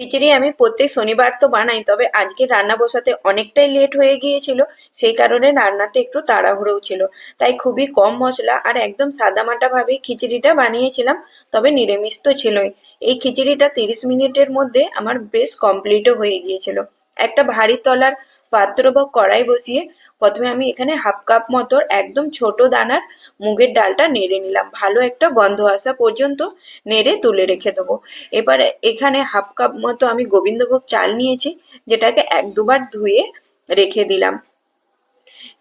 খিচুড়ি আমি প্রত্যেক শনিবার তো বানাই, তবে আজকে রান্না বসাতে অনেকটাই লেট হয়ে গিয়েছিল, সেই কারণে রান্নাতে একটু তাড়াহুড়োও ছিল। তাই খুবই কম মশলা আর একদম সাদামাটা ভাবে খিচুড়িটা বানিয়েছিলাম, তবে নিরামিষ তো ছিলই। এই খিচুড়িটা তিরিশ মিনিটের মধ্যে আমার বেশ কমপ্লিটও হয়ে গিয়েছিল। একটা ভারী তলার পাত্র বা কড়াই বসিয়ে প্রথমে আমি এখানে হাফ কাপ মতো একদম ছোট দানার মুগের ডালটা নেড়ে নিলাম। ভালো একটা গন্ধ আসা পর্যন্ত নেড়ে তুলে রেখে দেবো। এবারে এখানে হাফ কাপ মতো আমি গোবিন্দভোগ চাল নিয়েছি, যেটাকে এক দুবার ধুয়ে রেখে দিলাম।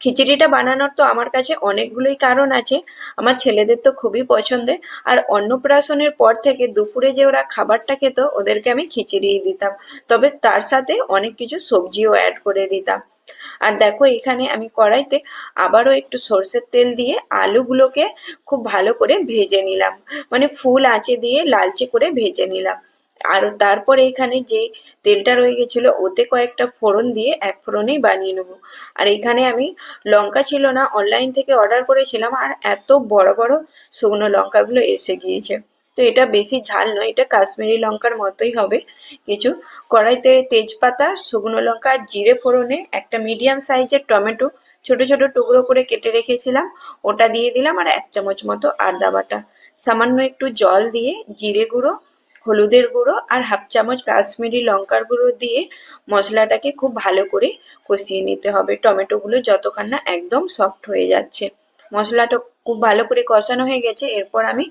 খিচুড়িটা বানানোর তো আমার কাছে অনেকগুলোই কারণ আছে। আমার ছেলেদের তো খুবই পছন্দের। আর অন্নপ্রাশনের পর থেকে দুপুরে যে ওরা খাবারটা খেত, ওদেরকে আমি খিচুড়ি দিতাম। তবে তার সাথে অনেক কিছু সবজিও অ্যাড করে দিতাম। আর দেখো, এখানে আমি কড়াইতে আবারও একটু সর্ষের তেল দিয়ে আলুগুলোকে খুব ভালো করে ভেজে নিলাম। মানে ফুল আঁচে দিয়ে লালচে করে ভেজে নিলাম। আর তারপরে এখানে যে তেলটা রয়ে গেছিল, ওতে কয়েকটা ফোড়ন দিয়ে এক ফোড়নেই বানিয়ে নেব। আর এখানে আমি লঙ্কা ছিল না অনলাইন থেকে অর্ডার করেছিলাম আর এত বড় বড় শুকনো লঙ্কাগুলো এসে গিয়েছে। তো এটা বেশি ঝাল নয়, এটা কাশ্মীরি লঙ্কার মতোই হবে। কিছু কড়াইতে তেজপাতা, শুকনো লঙ্কা আর জিরে ফোড়নে, একটা মিডিয়াম সাইজের টমেটো, ছোট ছোট টুকরো করে কেটে রেখেছিলাম। ওটা দিয়ে দিলাম আর এক চামচ মতো আদা বাটা। সামান্য একটু জল দিয়ে জিরে গুঁড়ো হলুদের গুঁড়ো আর হাফ চামচ কাশ্মীরি লঙ্কার গুঁড়ো দিয়ে মশলাটাকে খুব ভালো করে কষিয়ে নিতে হবে। টমেটোগুলো যতক্ষণ না একদম সফট হয়ে যাচ্ছে। মশলাটা খুব ভালো করে কষানো হয়ে গেছে। এরপর আমি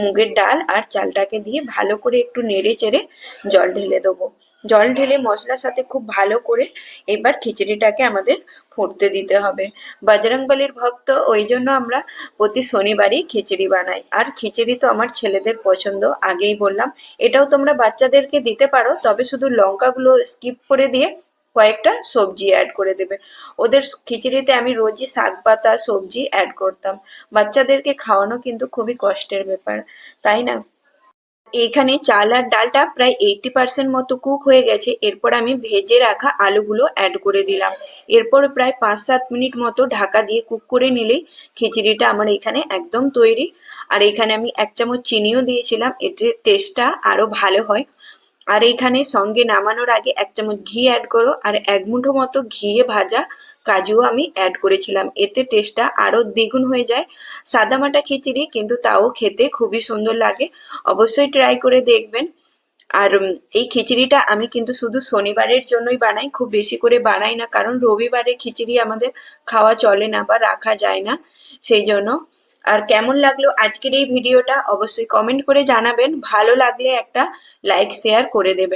মুগের ডাল আর চালটাকে দিয়ে ভালো করে একটু নেড়ে চেড়ে জল ঢেলে দেবো। জল ঢেলে মশলার সাথে খুব ভালো করে এবার খিচুড়িটাকে আমাদের ফুটতে দিতে হবে। বজরংবলির ভক্ত, ওই জন্য আমরা প্রতি শনিবারই খিচুড়ি বানাই। আর খিচুড়ি তো আমার ছেলেদের পছন্দ, আগেই বললাম। এটাও তোমরা বাচ্চাদেরকে দিতে পারো, তবে শুধু লঙ্কাগুলো স্কিপ করে দিয়ে কয়েকটা সবজি অ্যাড করে দেবে। ওদের খিচুড়িতে আমি রোজই শাক পাতা, সবজি অ্যাড করতাম। বাচ্চাদেরকে খাওয়ানো কিন্তু খুবই কষ্টের ব্যাপার, তাই না? এখানে চাল আর ডালটা প্রায় এইটি পার্সেন্ট মতো কুক হয়ে গেছে। এরপর আমি ভেজে রাখা আলুগুলো অ্যাড করে দিলাম। এরপর প্রায় পাঁচ সাত মিনিট মতো ঢাকা দিয়ে কুক করে নিলেই খিচুড়িটা আমার এখানে একদম তৈরি। আর এখানে আমি এক চামচ চিনিও দিয়েছিলাম। এটির টেস্টটা আরও ভালো হয়। আর এইখানে সঙ্গে নামানোর আগে এক চামচ ঘি অ্যাড করো, আর এক মুঠো মতো ঘিয়ে ভাজা কাজুও আমি অ্যাড করেছিলাম। এতে টেস্টটা আরও দ্বিগুণ হয়ে যায়। সাদামাটা খিচুড়ি, কিন্তু তাও খেতে খুবই সুন্দর লাগে। অবশ্যই ট্রাই করে দেখবেন। আর এই খিচুড়িটা আমি কিন্তু শুধু শনিবারের জন্যই বানাই, খুব বেশি করে বানাই না, কারণ রবিবারে খিচুড়ি আমাদের খাওয়া চলে না বা রাখা যায় না, সেই জন্য আর কেমন লাগল আজকের এই ভিডিওটা অবশ্যই কমেন্ট করে জানাবেন। ভালো লাগলে একটা লাইক শেয়ার করে দেবেন।